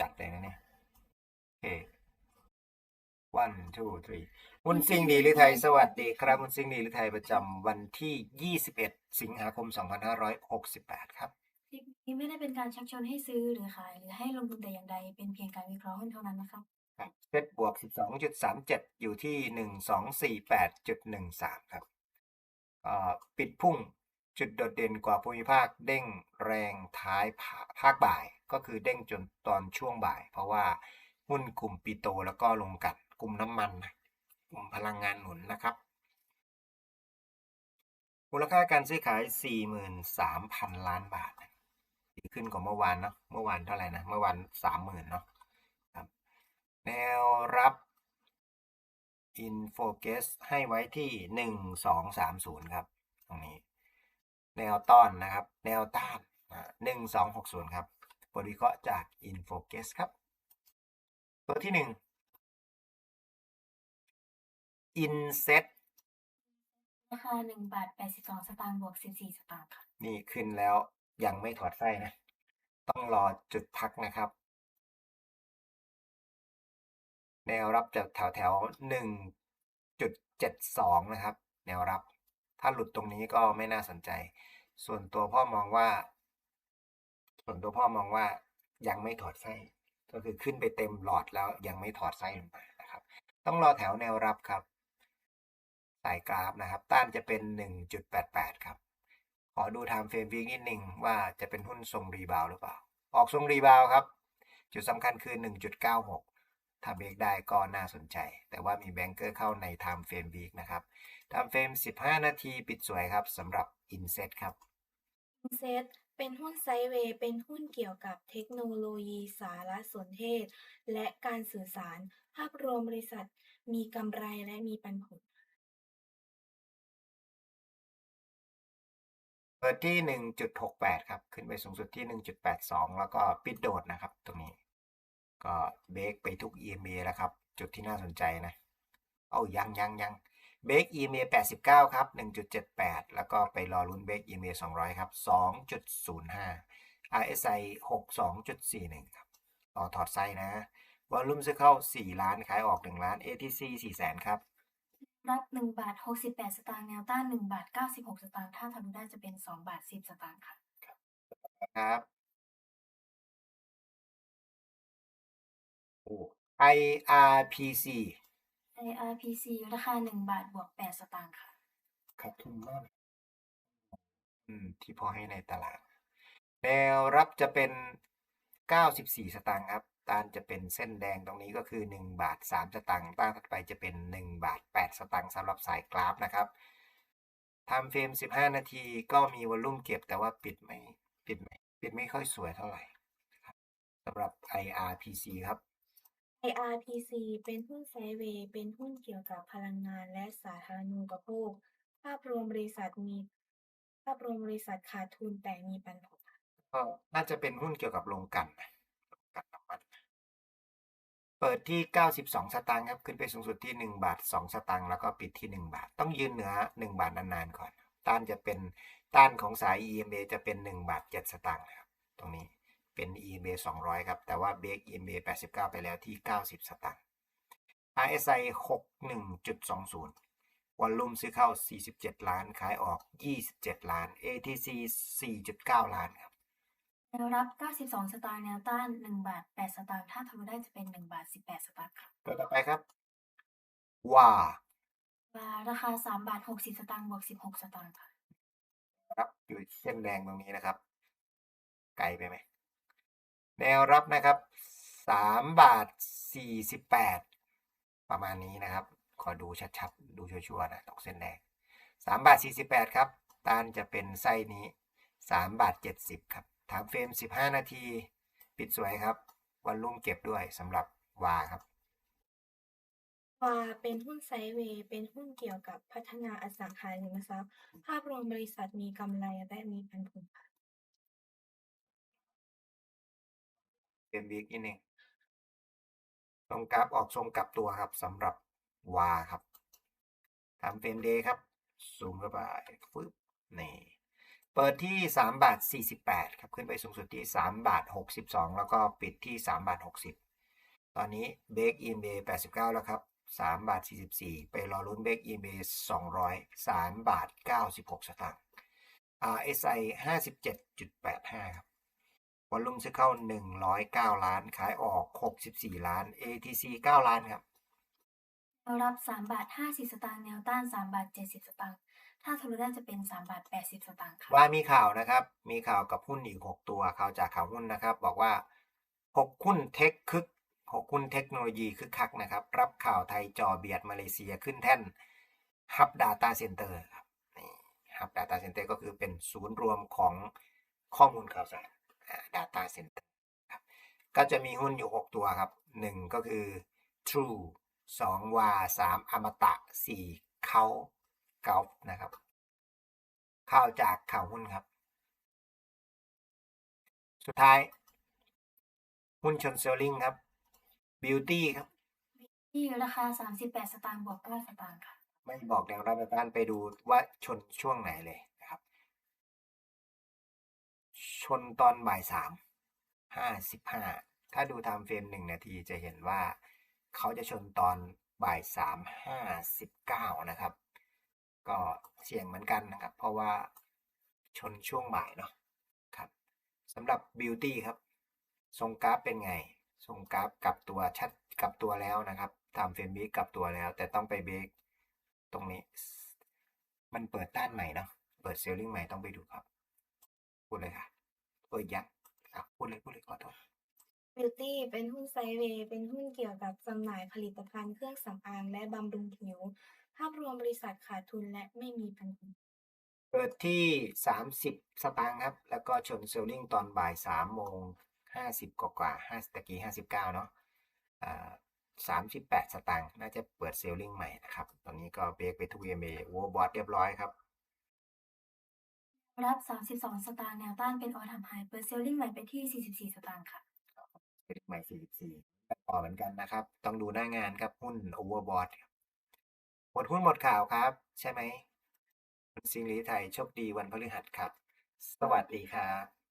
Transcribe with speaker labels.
Speaker 1: จัดเลยนะเนี่ยโอเค one two three หุ้นซิ่งดีหรือไทย สวัสดีครับหุ้นซิ่งดีหรือไทยประจำวันที่ 21 สิงหาคม 2568 ครับ
Speaker 2: คลิปนี้ไม่ได้เป็นการชักชวนให้ซื้อหรือขาย หรือให้ลงทุนแต่อย่างใด เป็นเพียงการวิเคราะห์หุ้นเท่านั้นนะครับ
Speaker 1: ครับเซตบวก 12.37 อยู่ที่ 1248.13 ครับเอ่อปิดพุ่ง จุดโดดเด่นกว่าภูมิภาคเด้งแรงท้ายภาคบ่าย ก็คือเด้งจนตอนช่วงบ่าย เพราะว่าหุ้นกลุ่มปิโตแล้วก็ลงกันกลุ่มน้ำมันกลุ่มพลังงานหนุนนะครับมูลค่าการซื้อขาย 43,000 ล้านบาทดีขึ้นกว่าเมื่อวานเนาะเมื่อวานเท่าไหร่นะ เมื่อวาน 30,000เนาะครับแนวรับ in focus ให้ไว้ที่ 1230 ครับ ตรงนี้ แนวต้อนนะครับ แนวต้านหนึ่งสองหกศูนย์ครับบทวิเคราะห์จาก in focus ครับ ตัวที่หนึ่ง inset
Speaker 2: ราคาหนึ่งบาทแปดสิบสองสตางค์บวกสิบสี่สตางค์ค่ะ
Speaker 1: นี่ขึ้นแล้วยังไม่ถอดไส้นะ ต้องรอจุดพักนะครับ แนวรับจากแถวแถวหนึ่งจุดเจ็ดสองนะครับ แนวรับ ถ้าหลุดตรงนี้ก็ไม่น่าสนใจ ส่วนตัวพ่อมองว่า ส่วนตัวพ่อมองว่ายังไม่ถอดไส้ ก็คือขึ้นไปเต็มหลอดแล้วยังไม่ถอดไส้ลงมานะครับ ต้องรอแถวแนวรับครับสายกราฟนะครับ ต้านจะเป็น 1.88 ครับ ขอดู time frame week นิดหนึ่งว่าจะเป็นหุ้นทรงรีบาวหรือเปล่า ออกทรงรีบาวครับ จุดสำคัญคือ 1.96 ถ้าเบรกได้ก็น่าสนใจ แต่ว่ามีแบงเกอร์เข้าใน time frame week นะครับ time frame 15 นาทีปิดสวยครับสำหรับ inset ครับ
Speaker 3: เซตเป็นหุ้นไซด์เวย์ เป็นหุ้นเกี่ยวกับเทคโนโลยีสารสนเทศ และการสื่อสาร ภาพรวมบริษัท มีกำไรและมีปันผล
Speaker 1: เปิดที่ 1.68 ครับ ขึ้นไปสูงสุดที่ 1.82 แล้วก็ปิดโดดนะครับตรงนี้ ก็เบรกไปทุก EMA แล้วครับ จุดที่น่าสนใจนะ เอายังยังยังเบรก EMA 89 ครับ 1.78 แล้วก็ไปรอลุ้นเบรก EMA 200 ครับ 2.05 RSI 62.41 ครับรอถอดไส้นะวอลลุ่มซื้อเข้า 4 ล้านขายออก 1 ล้าน ATC 4แสนครับ
Speaker 2: รับหนึ่งบาทหกสิบแปดสตางค์แนวต้านหนึ่งบาทเก้าสิบหกสตางค์ถ้าทำได้จะเป็นสองบาทสิบสตางค์ค่ะ
Speaker 1: ครับ IRPC
Speaker 2: IRPC ราคาหนึ่งบาทบวกแปดสตางค์ค่ะ
Speaker 1: ขาดทุนมากอืมที่พอให้ในตลาด แนวรับจะเป็น 94 สตางค์ครับต้านจะเป็นเส้นแดงตรงนี้ก็คือ 1 บาท 3 สตางค์ต้านถัดไปจะเป็น 1 บาท 8 สตางค์สำหรับสายกราฟนะครับไทม์เฟรม 15 นาทีก็มีวอลลุ่มเก็บแต่ว่าปิดไม่ปิดไม่ปิดไม่ค่อยสวยเท่าไหร่นะครับสำหรับ IRPC ครับ
Speaker 3: IRPC เป็นหุ้นไซด์เวย์ เป็นหุ้นเกี่ยวกับพลังงานและสาธารณูปโภค ภาพรวมบริษัทมี ภาพรวมบริษัทขาดทุนแต่มีปันผล
Speaker 1: ก็น่าจะเป็นหุ้นเกี่ยวกับโรงกลั่นนะโรงกลั่นน้ำมันเปิดที่ 92 สตางค์ครับ ขึ้นไปสูงสุดที่ 1 บาท 2 สตางค์แล้วก็ปิดที่ 1 บาท ต้องยืนเหนือ 1 บาทนานๆก่อน ต้านจะเป็นต้านของสาย EMA จะเป็น 1 บาท 7 สตางค์นะครับ ตรงนี้ เป็น EMA 200 ครับ แต่ว่าเบรก EMA 89 ไปแล้วที่ 90 สตางค์ RSI 61.20 วอลลุ่มซื้อเข้า 47 ล้าน ขายออก 27 ล้าน ATC 4.9 ล้านครับ
Speaker 2: แนวรับ 92 สตางค์แนวต้าน 1 บาท 8 สตางค์ ถ้าทำได้จะเป็น 1 บาท 18 สตางค์ค่ะ
Speaker 1: ตัวต่อไปครับ ว่า
Speaker 2: ปลาราคา 3 บาท 60 สตางค์บวก 16 สตางค์ค่ะ
Speaker 1: รับ อยู่เส้นแดงตรงนี้นะครับ ไกลไปไหม แนวรับนะครับ3บาท48ปดประมาณนี้นะครับ ขอดูชัดๆ ดูชัวร์ๆนะตรงเส้นแดง3บาท48ครับต้านจะเป็นไส้นี้3บาท70ครับ ถามเฟรม15นาที ปิดสวยครับ วันลุ่มเก็บด้วยสำหรับวาครับ
Speaker 3: วาเป็นหุ้นไซด์เวย์เป็นหุ้นเกี่ยวกับพัฒนาอสังหาริมทรัพย์ ภาพรวมบริษัทมีกำไรและมีปันผลค่ะ
Speaker 1: เป็นวีคนิดนึงตรงกราฟออกทรงกลับตัวครับสำหรับวาครับทำเฟรมเดย์ครับซูมเข้าไปฟึบนี่เปิดที่สามบาทสี่สิบแปดครับขึ้นไปสูงสุดที่สามบาทหกสิบสองแล้วก็ปิดที่สามบาทหกสิบตอนนี้เบรกอินเบแปดสิบเก้าแล้วครับสามบาทสี่สิบสี่ไปรอลุ้นเบรกอินเบสองร้อยสามบาทเก้าสิบหกสตางค์ RSI ห้าสิบเจ็ดจุดแปดห้าครับ วอลลุ่มซื้อเข้าหนึ่งร้อยเก้าล้าน ขายออกหกสิบสี่ล้าน ATC เก้าล้านครับ
Speaker 2: แนวรับ3บาท50 สตางค์แนวต้าน3บาท70 สตางค์ถ้าทะลุได้จะเป็น3บาท80 สตางค์ค่ะ
Speaker 1: ว่ามีข่าวนะครับ มีข่าวกับหุ้นอีกหกตัวข่าวจากข่าวหุ้นนะครับ บอกว่าหกหุ้นเทคคึกหกหุ้นเทคโนโลยีคึกคักนะครับ รับข่าวไทยจอเบียดมาเลเซียขึ้นแท่น Hub Data Center ครับนี่ Hub Data Center ก็คือเป็นศูนย์รวมของข้อมูลข่าวสารอ่า Data Center ครับก็จะมีหุ้นอยู่ 6 ตัวครับ 1 ก็คือ True 2วา3อมตะ 4 เขาเกานะครับข่าวจากข่าวหุ้นครับ สุดท้าย หุ้นชนเซลลิงครับ Beauty ครับ
Speaker 2: ที่ราคา 38 สตางค์บวก9สตางค์ค่ะ
Speaker 1: ไม่บอกแนวรับแนวต้านไปดูว่าชนช่วงไหนเลยนะครับ ชนตอนบ่ายสามห้าสิบห้าถ้าดูไทม์เฟรมหนึ่งนาทีจะเห็นว่า เขาจะชนตอนบ่ายสามห้าสิบเก้านะครับ ก็เสี่ยงเหมือนกันนะครับ เพราะว่าชนช่วงบ่ายเนาะครับสำหรับ Beauty ครับ ทรงกราฟเป็นไง ทรงกราฟกลับตัวชัดกลับตัวแล้วนะครับไทม์เฟรมวีกลับตัวแล้ว แต่ต้องไปเบรกตรงนี้ มันเปิดต้านใหม่เนาะเปิดเซลลิงใหม่ต้องไปดูครับพูดเลยค่ะ เปิดยักษ์อะพูดเลยพูดเลยขอโทษ
Speaker 3: Beauty เป็นหุ้นไซด์เวย์เป็นหุ้นเกี่ยวกับจำหน่ายผลิตภัณฑ์เครื่องสำอางและบำรุงผิว ภาพรวมบริษัทขาดทุนและไม่มีพันธมิตร
Speaker 1: เปิดที่สามสิบสตางค์ครับ แล้วก็ชนเซลลิงตอนบ่ายสามโมงห้าสิบกว่าๆห้าตะกี้ห้าสิบเก้าเนาะอ่าสามสิบแปดสตางค์น่าจะเปิดเซลลิงใหม่นะครับ ตอนนี้ก็เบรกไปทุกเอเมโวบอทเรียบร้อยครับ
Speaker 2: รับ 32 สตางค์แนวต้านเป็นออทำไฮเปิดเซลลิงใหม่ไปที่ 44 สตางค์ค่ะ
Speaker 1: เซลลิงใหม่ 44 ต่อเหมือนกันนะครับ ต้องดูหน้างานครับหุ้นโอเวอร์บอทหมดหุ้นหมดข่าวครับ ใช่ไหมคุณสิงลีไทยโชคดีวันพฤหัสครับ สวัสดีครับ